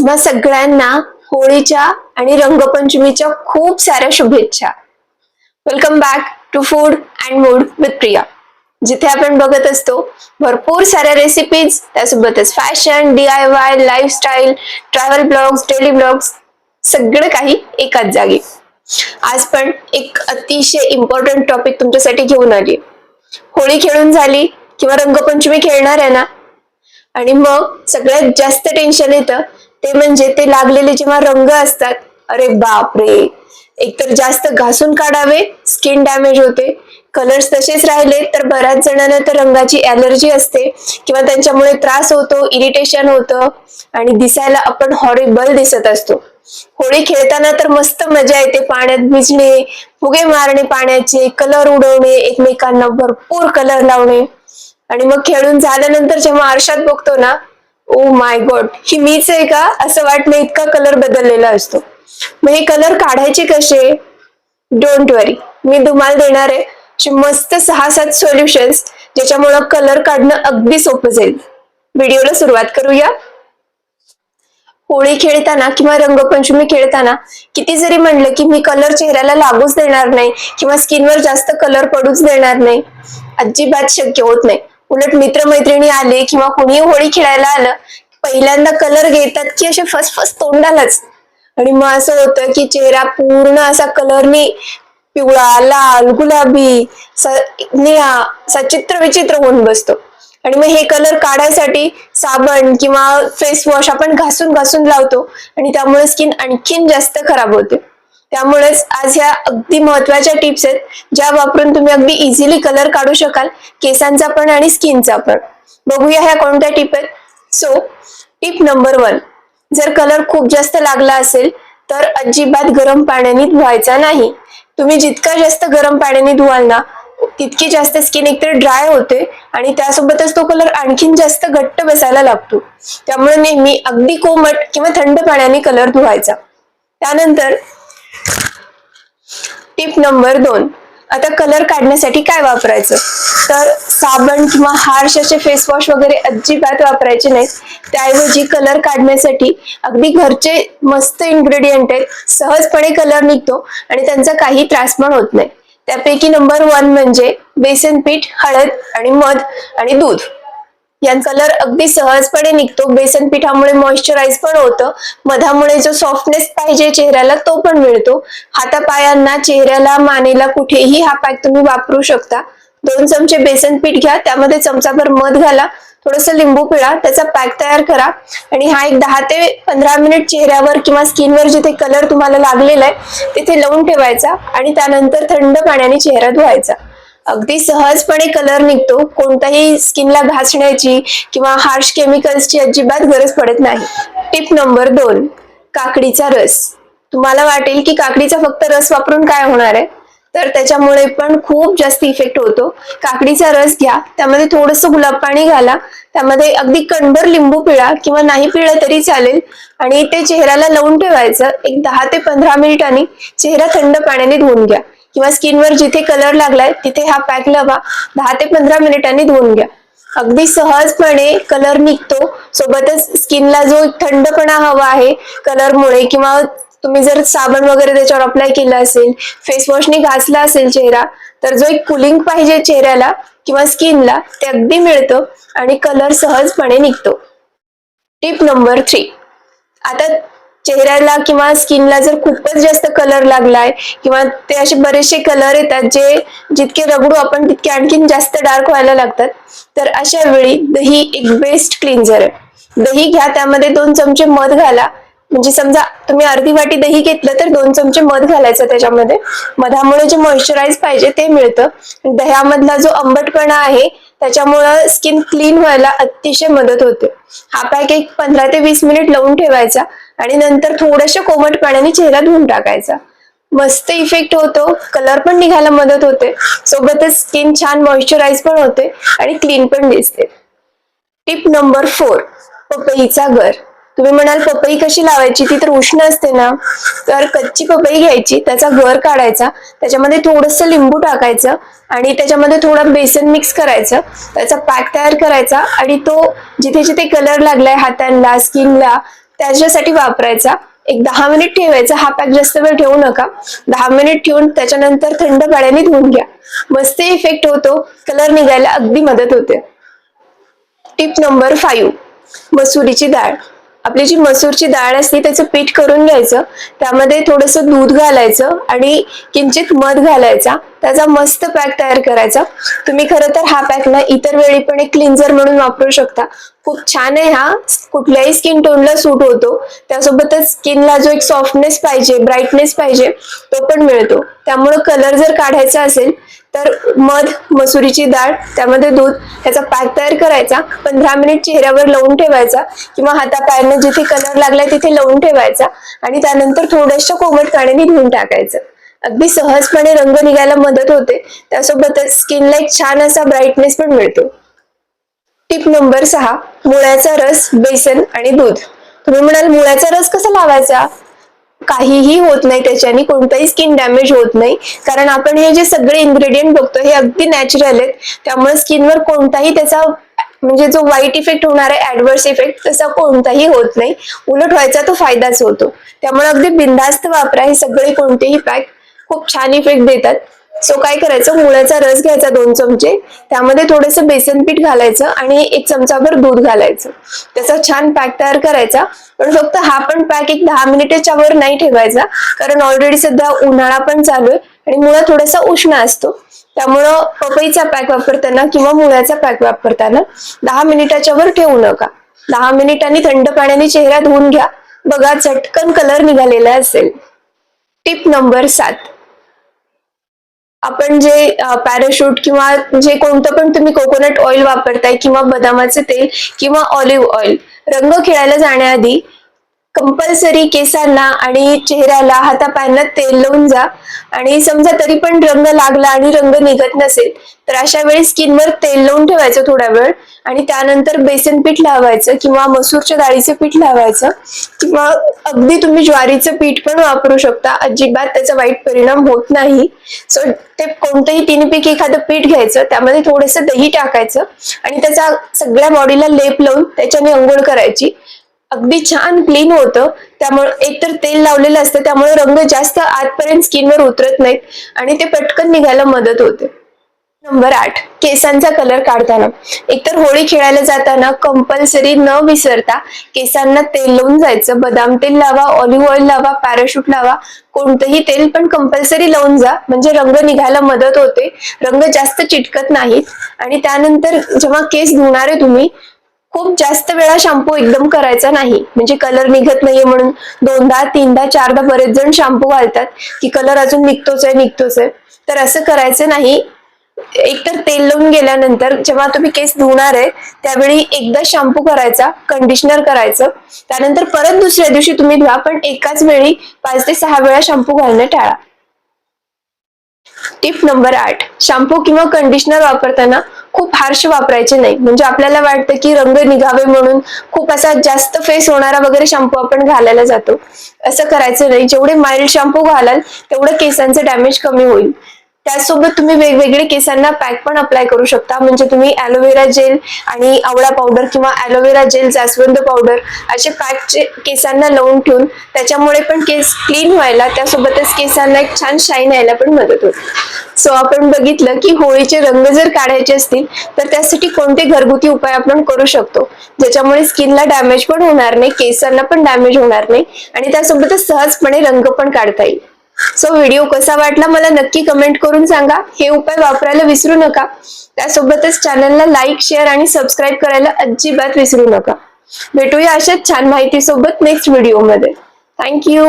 तुम्हा सगळ्यांना होळीच्या आणि रंगपंचमीच्या खूप साऱ्या शुभेच्छा. Welcome back to food and mood with Priya जिथे आपण बघत असतो भरपूर साऱ्या रेसिपीज त्यासोबतच fashion D I Y lifestyle travel blogs daily blogs सगळं काही एकाच जागी. आज पण एक अतिशय इम्पॉर्टंट टॉपिक तुमच्यासाठी घेऊन आली. होळी खेळून झाली किंवा रंगपंचमी खेळणार आहे ना? आणि मग सगळ्यात जास्त टेन्शन येतं ते म्हणजे ते लागलेले जेव्हा रंग असतात अरे बापरे. एकतर जास्त घासून काढावे स्किन डॅमेज होते. कलर्स तसेच राहिले तर बऱ्याच जणांना तर रंगाची ॲलर्जी असते किंवा त्यांच्यामुळे त्रास होतो इरिटेशन होतं आणि दिसायला आपण हॉरिबल दिसत असतो. होळी खेळताना तर मस्त मजा येते पाण्यात भिजणे फुगे मारणे पाण्याचे कलर उडवणे एकमेकांना भरपूर कलर लावणे. आणि मग खेळून झाल्यानंतर जेव्हा आरशात बघतो ना ओ माय गॉड ही मीच आहे का? असं वाटणं इतका कलर बदललेला असतो. मग हे कलर काढायचे कसे? डोंट वरी मी तुम्हाला देणार आहे मस्त सहा सात सोल्युशन्स ज्याच्यामुळं कलर काढणं अगदी सोपं जाईल. व्हिडिओला सुरुवात करूया. होळी खेळताना किंवा रंगपंचमी खेळताना किती जरी म्हणलं की मी कलर चेहऱ्याला लागूच देणार नाही किंवा स्किनवर जास्त कलर पडूच देणार नाही अजिबात शक्य होत नाही. उलट मित्रमैत्रिणी आले किंवा कुणी होळी खेळायला आलं पहिल्यांदा कलर घेतात की असे फस फस तोंडालाच. आणि मग असं होतं की चेहरा पूर्ण असा कलरनी पिवळा लाल गुलाबी निळा सचित्र विचित्र होऊन बसतो. आणि मग हे कलर काढायसाठी साबण किंवा फेस वॉश आपण घासून घासून लावतो आणि त्यामुळे स्किन आणखीन जास्त खराब होते. त्यामुळेच आज ह्या अगदी महत्त्वाच्या टिप्स आहेत ज्या वापरून तुम्ही अगदी इझिली कलर काढू शकाल केसांचा पण आणि स्किनचा पण. बघूया ह्या कोणत्या टिप आहेत. सो टिप नंबर वन जर कलर खूप जास्त लागला असेल तर अजिबात गरम पाण्याने धुवायचा नाही. तुम्ही जितका जास्त गरम पाण्याने धुवाल ना तितकी जास्त स्किन एकतर ड्राय होते आणि त्यासोबतच तो कलर आणखीन जास्त घट्ट बसायला लागतो. त्यामुळे नेहमी अगदी कोमट किंवा थंड पाण्याने कलर धुवायचा. त्यानंतर टिप नंबर दोन. आता कलर काढण्यासाठी काय वापरायचं? तर साबण किंवा हार्श असे फेस वॉश वगैरे अजिबात वापरायचे नाहीत. त्याऐवजी कलर काढण्यासाठी अगदी घरचे मस्त इन्ग्रेडियंट आहेत. सहजपणे कलर निघतो आणि त्यांचा काही त्रास पण होत नाही. त्यापैकी नंबर वन म्हणजे बेसन पीठ हळद आणि मध आणि दूध. या कलर अगदी सहजपणे निघतो. बेसन पिठामुळे मॉइश्चराईज पण होतं. मधामुळे जो सॉफ्टनेस पाहिजे चेहऱ्याला तो पण मिळतो. हातापायांना चेहऱ्याला मानेला कुठेही हा पॅक तुम्ही वापरू शकता. दोन चमचे बेसन पीठ घ्या त्यामध्ये चमचाभर मध घाला थोडस लिंबू पिळा त्याचा पॅक तयार करा. आणि हा एक दहा ते पंधरा मिनिट चेहऱ्यावर किंवा स्किनवर जिथे कलर तुम्हाला लागलेला आहे तिथे लावून ठेवायचा. आणि त्यानंतर थंड पाण्याने चेहरा धुवायचा. अगदी सहजपणे कलर निघतो. कोणत्याही स्किनला घासण्याची किंवा हार्श केमिकल्सची अजिबात गरज पडत नाही. टिप नंबर दोन काकडीचा रस. तुम्हाला वाटेल की काकडीचा फक्त रस वापरून काय होणार आहे? तर त्याच्यामुळे पण खूप जास्त इफेक्ट होतो. काकडीचा रस घ्या त्यामध्ये थोडस गुलाब पाणी घाला त्यामध्ये अगदी कणभर लिंबू पिळा किंवा नाही पिळलं तरी चालेल. आणि ते चेहऱ्याला लावून ठेवायचं एक दहा ते पंधरा मिनिटांनी चेहरा थंड पाण्याने धुवून घ्या. किंवा स्किनवर जिथे कलर लागलाय तिथे हा पॅक लावा. दहा ते पंधरा मिनिटांनी धुवून घ्या. अगदी सहजपणे कलर निघतो. सोबतच स्किनला जो थंडपणा हवा आहे कलरमुळे किंवा तुम्ही जर साबण वगैरे त्याच्यावर अप्लाय केला असेल फेस वॉशने घासला असेल चेहरा तर जो एक कुलिंग पाहिजे चेहऱ्याला किंवा स्किनला ते अगदी मिळतं आणि कलर सहजपणे निघतो. टिप नंबर थ्री आता चेहऱ्याला किंवा स्किनला जर खूपच जास्त कलर लागलाय किंवा ते असे बरेचसे कलर येतात जे जितके रगडू आपण तितके आणखीन जास्त डार्क व्हायला लागतात. तर अशा वेळी दही एक बेस्ट क्लिन्झर आहे. दही घ्या त्यामध्ये दोन चमचे मध घाला. म्हणजे समजा तुम्ही अर्धी वाटी दही घेतलं तर दोन चमचे मध घालायचं त्याच्यामध्ये. मधामुळे जे मॉइश्चराईज पाहिजे ते मिळतं. दह्यामधला जो आंबटपणा आहे त्याच्यामुळं स्किन क्लीन व्हायला अतिशय मदत होते. हा पॅक एक पंधरा ते वीस मिनिट लावून ठेवायचा. आणि नंतर थोड्याशा कोमट पाण्याने चेहरा धुवून टाकायचा. मस्त इफेक्ट होतो. कलर पण निघायला मदत होते. सोबतच स्किन छान मॉइश्चराईज पण होते आणि क्लीन पण दिसते. टिप नंबर फोर पपईचा गर. तुम्ही म्हणाल पपई कशी लावायची? ती तर उष्ण असते ना. तर कच्ची पपई घ्यायची त्याचा गर काढायचा त्याच्यामध्ये थोडंसं लिंबू टाकायचं आणि त्याच्यामध्ये थोडं बेसन मिक्स करायचं. त्याचा पॅक तयार करायचा आणि तो जिथे जिथे कलर लागलाय हातांना स्किनला त्याच्यासाठी वापरायचा. एक दहा मिनिट ठेवायचा. हा पॅक जास्त वेळ ठेवू नका. दहा मिनिट ठेवून त्याच्यानंतर थंड पाण्याने धुवून घ्या. मस्त इफेक्ट होतो. कलर निघायला अगदी मदत होते. टिप नंबर फाईव्ह मसुरीची डाळ. आपली जी मसूरची डाळ असते त्याचं पीठ करून घ्यायचं. त्यामध्ये थोडस दूध घालायचं आणि किंचित मध घालायचा. त्याचा मस्त पॅक तयार करायचा. तुम्ही खरं तर हा पॅक ना इतर वेळी पण एक क्लिन्झर म्हणून वापरू शकता. खूप छान आहे हा. कुठल्याही स्किन टोनला सूट होतो. त्यासोबतच स्किनला जो एक सॉफ्टनेस पाहिजे ब्राईटनेस पाहिजे तो पण मिळतो. त्यामुळं कलर जर काढायचा असेल तर मध मसुरीची डाळ त्यामध्ये दूध त्याचा पॅक तयार करायचा. पंधरा मिनिट चेहऱ्यावर लावून ठेवायचा किंवा हातापायांना जिथे कलर लागलाय तिथे लावून ठेवायचा आणि त्यानंतर थोड्याशा कोमट पाण्याने धुवून टाकायचं. अगदी सहजपणे रंग निघायला मदत होते. त्यासोबतच स्किनला एक छान असा ब्राईटनेस पण मिळतो. टिप नंबर सहा मुळ्याचा रस बेसन आणि दूध. तुम्ही म्हणाल मुळ्याचा रस कसा लावायचा? काहीही होत नाही त्याच्याने कोणताही स्किन डॅमेज होत नाही. कारण आपण हे जे सगळे इन्ग्रेडियंट बघतो हे अगदी नॅचरल आहेत. त्यामुळे स्किनवर कोणताही त्याचा म्हणजे जो वाईट इफेक्ट होणार आहे ऍडव्हर्स इफेक्ट तसा कोणताही होत नाही. उलट व्हायचा तो फायदाच होतो. त्यामुळे अगदी बिंदास्त वापरा हे सगळे कोणतेही पॅक खूप छान इफेक्ट देतात. सो काय करायचं? मुळ्याचा रस घ्यायचा दोन चमचे. त्यामध्ये थोडंसं बेसन पीठ घालायचं आणि एक चमचाभर दूध घालायचं. त्याचा छान पॅक तयार करायचा. पण फक्त हा पण पॅक एक दहा मिनिटाच्या वर नाही ठेवायचा. कारण ऑलरेडी सध्या उन्हाळा पण चालू आहे आणि मुळा थोडासा उष्ण असतो. त्यामुळं पपईचा पॅक वापरताना किंवा मुळ्याचा पॅक वापरताना दहा मिनिटाच्या वर ठेवू नका. दहा मिनिटांनी थंड पाण्याने चेहरा धुवून घ्या. बघा चटकन कलर निघालेला असेल. टिप नंबर सात. आपण जे पॅराशूट किंवा जे कोणतं पण तुम्ही कोकोनट ऑइल वापरताय किंवा बदामाचे तेल किंवा ऑलिव्ह ऑइल रंग खेळायला जाण्याआधी कंपल्सरी केसांना आणि चेहऱ्याला हातापायांना तेल लावून जा. आणि समजा तरी पण रंग लागला आणि रंग निघत नसेल तर अशा वेळी स्किनवर तेल लावून ठेवायचं थोडा वेळ. आणि त्यानंतर बेसन पीठ लावायचं किंवा मसूरच्या डाळीचं पीठ लावायचं किंवा अगदी तुम्ही ज्वारीचं पीठ पण वापरू शकता. अजिबात त्याचा वाईट परिणाम होत नाही. सो ते कोणतंही तिन्हीपैकी एखादं पीठ घ्यायचं त्यामध्ये थोडंसं दही टाकायचं आणि त्याचा सगळ्या बॉडीला लेप लावून त्याच्याने अंघोळ करायची. अगदी छान क्लीन होतं. त्यामुळे एकतर तेल लावलेलं असतं त्यामुळे रंग जास्त आतपर्यंत स्किनवर उतरत नाहीत आणि ते पटकन निघायला मदत होते. नंबर आठ केसांचा कलर काढताना. एकतर होळी खेळायला जाताना कंपल्सरी न विसरता केसांना तेल लावून जायचं. बदाम तेल लावा ऑलिव्ह ऑइल लावा पॅराशूट लावा कोणतंही तेल पण कंपल्सरी लावून जा. म्हणजे रंग निघायला मदत होते. रंग जास्त चिटकत नाहीत. आणि त्यानंतर जेव्हा केस धुणारे तुम्ही खूप जास्त वेळा शॅम्पू एकदम करायचा नाही. म्हणजे कलर निघत नाहीये म्हणून दोनदा तीनदा चारदा बरेच जण शॅम्पू घालतात की कलर अजून निघतोच आहे निघतोच आहे. तर असं करायचं नाही. एकतर तेल लावून गेल्यानंतर जेव्हा तुम्ही केस धुणार आहे त्यावेळी एकदा शॅम्पू करायचा कंडिशनर करायचं. त्यानंतर परत दुसऱ्या दिवशी तुम्ही धुवा पण एकाच वेळी पाच ते सहा वेळा शॅम्पू घालणं टाळा. टिप नंबर आठ. शॅम्पू किंवा कंडिशनर वापरताना खूप हार्श वापरायचे नाही. म्हणजे आपल्याला वाटतं की रंग निघावे म्हणून खूप असा जास्त फेस होणारा वगैरे शॅम्पू आपण घालायला जातो. असं करायचं नाही. जेवढे माइल्ड शॅम्पू घालाल तेवढं केसांचं डॅमेज कमी होईल. त्याचसोबत तुम्ही वेगवेगळे केसांना पॅक पण अप्लाय करू शकता. म्हणजे तुम्ही ॲलोवेरा जेल आणि आवळा पावडर किंवा ॲलोवेरा जेल जास्वंद पावडर असे पॅकचे केसांना लावून ठेवून त्याच्यामुळे पण केस क्लीन व्हायला त्यासोबतच केसांना एक छान शाईन यायला पण मदत होते. सो आपण बघितलं की होळीचे रंग जर काढायचे असतील तर त्यासाठी कोणते घरगुती उपाय आपण करू शकतो? ज्याच्यामुळे स्किनला डॅमेज पण होणार नाही केसांना पण डॅमेज होणार नाही आणि त्यासोबतच सहजपणे रंग पण काढता येईल. सो व्हिडिओ कसा वाटला मला नक्की कमेंट करून सांगा. हे उपाय वापरायला विसरू नका. त्यासोबतच चॅनलला लाईक शेअर आणि सबस्क्राईब करायला अजिबात विसरू नका. भेटूया अशाच छान माहिती सोबत नेक्स्ट व्हिडिओमध्ये थँक्यू